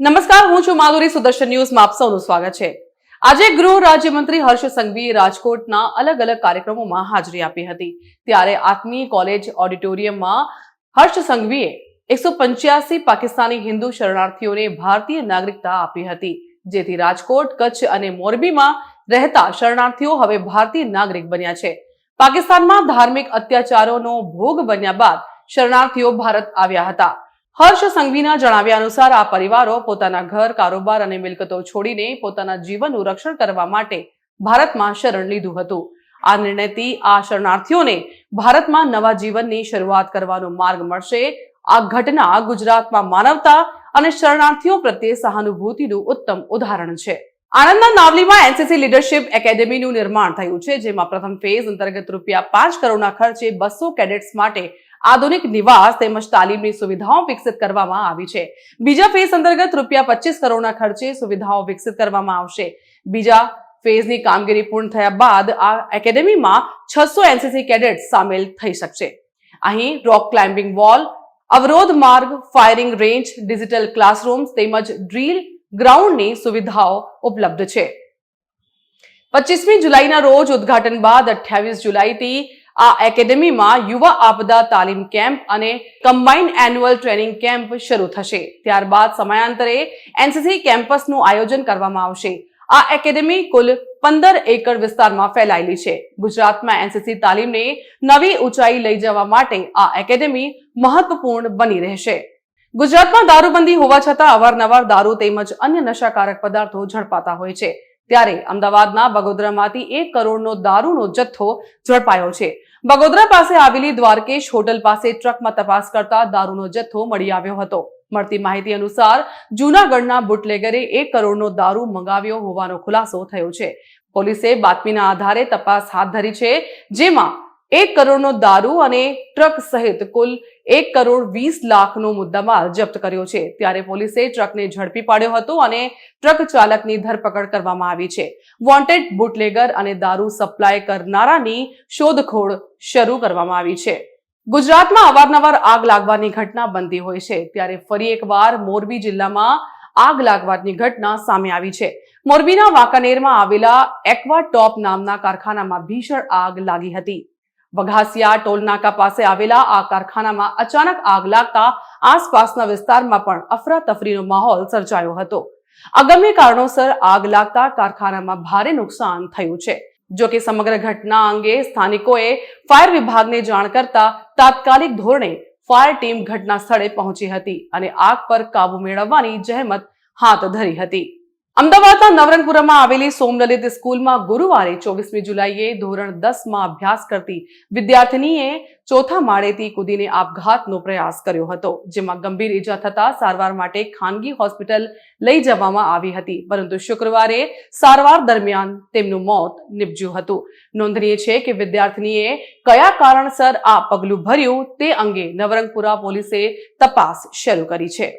નમસ્કાર, હું છું માધુરી સુદર્શન ન્યૂઝમાં આપ સૌનું સ્વાગત છે. આજે ગૃહ રાજ્યમંત્રી હર્ષ સંઘવીએ રાજકોટના અલગ અલગ કાર્યક્રમોમાં હાજરી આપી હતી. ત્યારે આત્મીય કોલેજ ઓડિટોરિયમમાં હર્ષ સંઘવીએ એકસો પંચ્યાસી પાકિસ્તાની હિન્દુ શરણાર્થીઓને ભારતીય નાગરિકતા આપી હતી. જેથી રાજકોટ, કચ્છ અને મોરબીમાં રહેતા શરણાર્થીઓ હવે ભારતીય નાગરિક બન્યા છે. પાકિસ્તાનમાં ધાર્મિક અત્યાચારોનો ભોગ બન્યા બાદ શરણાર્થીઓ ભારત આવ્યા હતા. હર્ષ સંઘવીના જણાવ્યા અનુસાર આ પરિવારો પોતાના ઘર, કારોબાર અને મિલકતો છોડીને પોતાના જીવનનું રક્ષણ કરવા માટે ભારતમાં શરણ લીધું હતું. આ નિર્ણયથી આ શરણાર્થીઓને ભારતમાં નવા જીવનની શરૂઆત કરવાનો માર્ગ મળશે. આ ઘટના ગુજરાતમાં માનવતા અને શરણાર્થીઓ પ્રત્યે સહાનુભૂતિનું ઉત્તમ ઉદાહરણ છે. આણંદના નાવલીમાં એનસીસી લીડરશિપ એકેડેમીનું નિર્માણ થયું છે, જેમાં પ્રથમ ફેઝ અંતર્ગત રૂપિયા પાંચ કરોડના ખર્ચે બસો કેડેટ્સ માટે આધુનિક નિવાસ તેમજ તાલીમની સુવિધાઓ વિકસિત કરવામાં આવી છે. બીજા ફેઝ અંતર્ગત રૂપિયા પચીસ કરોડના ખર્ચે સુવિધાઓ વિકસિત કરવામાં આવશે. બીજા ફેઝની કામગીરી પૂર્ણ થયા બાદ આ એકેડેમીમાં છસો એનસીસી કેડેટ સામેલ થઈ શકશે. અહીં રોક ક્લાઇમ્બિંગ વોલ, અવરોધ માર્ગ, ફાયરિંગ રેન્જ, ડિજિટલ ક્લાસરૂમ્સ તેમજ ડ્રીલ ગ્રાઉન્ડની સુવિધાઓ ઉપલબ્ધ છે. પચીસમી જુલાઈના રોજ ઉદ્ઘાટન બાદ અઠ્યાવીસ જુલાઈથી આ એકેડેમીમાં યુવા આપદા તાલીમ કેમ્પ અને કમ્બાઇન્ડ એન્યુઅલ ટ્રેનિંગ કેમ્પ શરૂ થશે. ત્યારબાદ સમયાંતરે એનસીસી કેમ્પસનું આયોજન કરવામાં આવશે. આ એકેડેમી કુલ પંદર એકર વિસ્તારમાં ફેલાયેલી છે. ગુજરાતમાં એનસીસી તાલીમને નવી ઊંચાઈ લઈ જવા માટે આ એકેડેમી મહત્વપૂર્ણ બની રહેશે. ગુજરાતમાં દારૂબંધી હોવા છતાં અવારનવાર દારૂ તેમજ અન્ય નશાકારક પદાર્થો ઝડપાતા હોય છે. ત્યારે અમદાવાદના બગોદરામાંથી એક કરોડનો દારૂનો જથ્થો ઝડપાયો છે. બગોદરા પાસે આવેલી દ્વારકેશ હોટલ પાસે ટ્રકમાં તપાસ કરતા દારૂનો જથ્થો મળી આવ્યો હતો. મળતી માહિતી અનુસાર, જૂનાગઢના બુટલેગરે એક કરોડનો દારૂ મંગાવ્યો હોવાનો ખુલાસો થયો છે. પોલીસે બાતમીના આધારે તપાસ હાથ ધરી છે, જેમાં એક કરોડનો દારૂ અને ટ્રક સહિત કુલ એક કરોડ વીસ લાખનો મુદ્દામાલ જપ્ત કર્યો છે. ત્યારે પોલીસે ટ્રકને ઝડપી પાડ્યો હતો અને ટ્રક ચાલકની ધરપકડ કરવામાં આવી છે. વોન્ટેડ બુટલેગર અને દારૂ સપ્લાય કરનારાની શોધખોળ શરૂ કરવામાં આવી છે. ગુજરાતમાં અવારનવાર આગ લાગવાની ઘટના બનતી હોય છે. ત્યારે ફરી એકવાર મોરબી જિલ્લામાં આગ લાગવાની ઘટના સામે આવી છે. મોરબીના વાંકાનેરમાં આવેલા એક્વા ટોપ નામના કારખાનામાં ભીષણ આગ લાગી હતી. વઘાસિયા ટોલનાકા પાસે આવેલા આ કારખાનામાં અચાનક આગ લાગતા આસપાસના વિસ્તારમાં પણ અફરાતફરીનો માહોલ સર્જાયો હતો. અગમ્ય કારણોસર આગ લાગતા કારખાનામાં ભારે નુકસાન થયું છે. જો કે સમગ્ર ઘટના અંગે સ્થાનિકોએ ફાયર વિભાગને જાણ કરતા તાત્કાલિક ધોરણે ફાયર ટીમ ઘટના સ્થળે પહોંચી હતી અને આગ પર કાબુ મેળવવાની જહેમત હાથ ધરી હતી. અમદાવાદના નવરંગપુરામાં આવેલી સોમલલિત સ્કૂલમાં ગુરુવારે ચોવીસમી જુલાઈએ ધોરણ દસમાં અભ્યાસ કરતી વિદ્યાર્થીનીએ ચોથા માળેથી કૂદીને આપઘાતનો પ્રયાસ કર્યો હતો, જેમાં ગંભીર ઈજા થતા સારવાર માટે ખાનગી હોસ્પિટલ લઈ જવામાં આવી હતી. પરંતુ શુક્રવારે સારવાર દરમિયાન તેમનું મોત નિપજ્યું હતું. નોંધનીય છે કે વિદ્યાર્થીનીએ કયા કારણસર આ પગલું ભર્યું તે અંગે નવરંગપુરા પોલીસે તપાસ શરૂ કરી છે.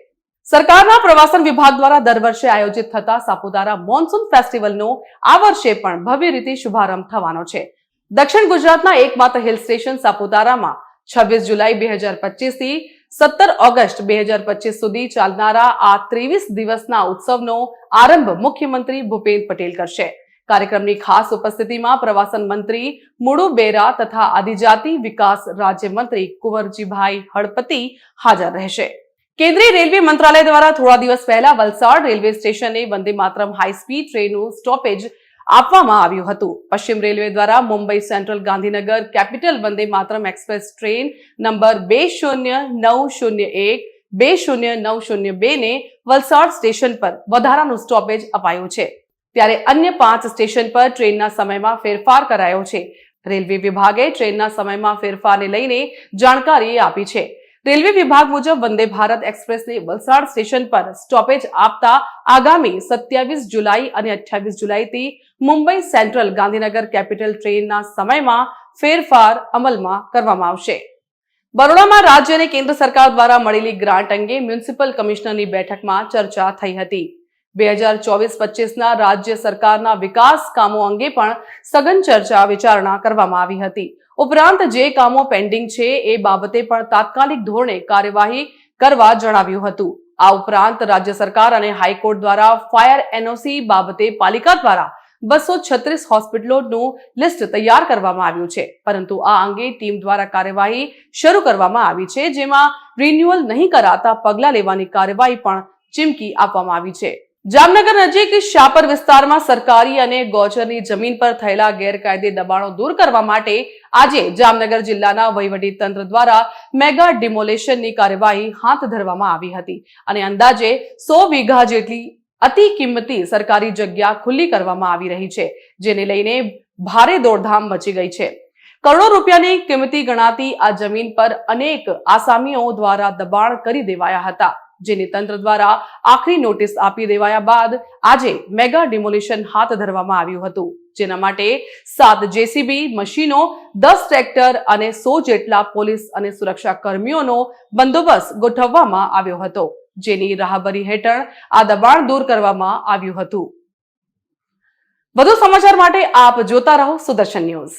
સરકારના પ્રવાસન વિભાગ દ્વારા દર વર્ષે આયોજિત થતા સાપુતારા મોન્સૂન ફેસ્ટિવલનો આ વર્ષે પણ ભવ્ય રીતે શુભારંભ થવાનો છે. દક્ષિણ ગુજરાતના એકમાત્ર હિલ સ્ટેશન સાપુતારામાં છવ્વીસ જુલાઈ બે હજાર પચીસથી સત્તર ઓગસ્ટ બે હજાર પચીસ સુધી ચાલનારા આ ત્રેવીસ દિવસના ઉત્સવનો આરંભ મુખ્યમંત્રી ભૂપેન્દ્ર પટેલ કરશે. કાર્યક્રમની ખાસ ઉપસ્થિતિમાં પ્રવાસન મંત્રી મુડુ બેરા તથા આદિજાતિ વિકાસ રાજ્યમંત્રી કુંવરજીભાઈ હળપતિ હાજર રહેશે. કેન્દ્રીય રેલવે મંત્રાલય દ્વારા થોડા દિવસ પહેલા વલસાડ રેલવે સ્ટેશને વંદે માતરમ હાઈ સ્પીડ ટ્રેનનું સ્ટોપેજ આપવામાં આવ્યું હતું. પશ્ચિમ રેલવે દ્વારા Mumbai Central Gandhinagar capital Vande Mataram express train number બે શૂન્ય નવ શૂન્ય એક, બે શૂન્ય નવ શૂન્ય બે ને વલસાડ સ્ટેશન પર વધારાનું સ્ટોપેજ અપાયું છે. ત્યારે અન્ય પાંચ સ્ટેશન પર ટ્રેનના સમયમાં ફેરફાર કરાયો છે. રેલવે વિભાગે ટ્રેનના સમયમાં ફેરફારને લઈને જાણકારી આપી છે. રેલવે વિભાગ મુજબ વંદે ભારત એક્સપ્રેસને વલસાડ સ્ટેશન પર સ્ટોપેજ આપતા આગામી સત્યાવીસ જુલાઈ અને અઠ્યાવીસ જુલાઈથી મુંબઈ સેન્ટ્રલ ગાંધીનગર કેપિટલ ટ્રેનના સમયમાં ફેરફાર અમલમાં કરવામાં આવશે. બરોડામાં રાજ્ય અને કેન્દ્ર સરકાર દ્વારા મળેલી ગ્રાન્ટ અંગે મ્યુનિસિપલ કમિશનરની બેઠકમાં ચર્ચા થઈ હતી. બે હજાર ચોવીસ પચીસના રાજ્ય સરકારના વિકાસ કામો અંગે પણ સઘન ચર્ચા વિચારણા કરવામાં આવી હતી. ઉપરાંત જે કામો પેન્ડિંગ છે એ બાબતે પણ તાત્કાલિક ધોરણે કાર્યવાહી કરવા જણાવ્યું હતું. આ ઉપરાંત રાજ્ય સરકાર અને હાઈકોર્ટ દ્વારા ફાયર એનઓસી બાબતે પાલિકા દ્વારા બસો છત્રીસ હોસ્પિટલોનું લિસ્ટ તૈયાર કરવામાં આવ્યું છે. પરંતુ આ અંગે ટીમ દ્વારા કાર્યવાહી શરૂ કરવામાં આવી છે, જેમાં રિન્યુઅલ નહીં કરાતા પગલાં લેવાની કાર્યવાહી પણ ચીમકી આપવામાં આવી છે. જામનગર નજીક શાપર વિસ્તારમાં સરકારી અને ગોચરની જમીન પર થયેલા ગેરકાયદે દબાણો દૂર કરવા માટે આજે જામનગર જિલ્લાના તંત્ર દ્વારા મેગા ડિમોલેશનની કાર્યવાહી હાથ ધરવામાં આવી હતી અને અંદાજે સો વીઘા જેટલી અતિ કિંમતી સરકારી જગ્યા ખુલ્લી કરવામાં આવી રહી છે, જેને લઈને ભારે દોડધામ મચી ગઈ છે. કરોડો રૂપિયાની કિંમતી ગણાતી આ જમીન પર અનેક આસામીઓ દ્વારા દબાણ કરી દેવાયા હતા. જેની તંત્ર દ્વારા આખરી નોટિસ આપી દેવાયા બાદ આજે મેગા ડિમોલિશન હાથ ધરવામાં આવ્યું હતું. જેના માટે સાત જેસીબી મશીનો, દસ ટ્રેક્ટર અને સો જેટલા પોલીસ અને સુરક્ષા કર્મીઓનો બંદોબસ્ત ગોઠવવામાં આવ્યો હતો. જેની રાહબરી હેઠળ આ દબાણ દૂર કરવામાં આવ્યું હતું. વધુ સમાચાર માટે આપ જોતા રહો સુદર્શન ન્યૂઝ.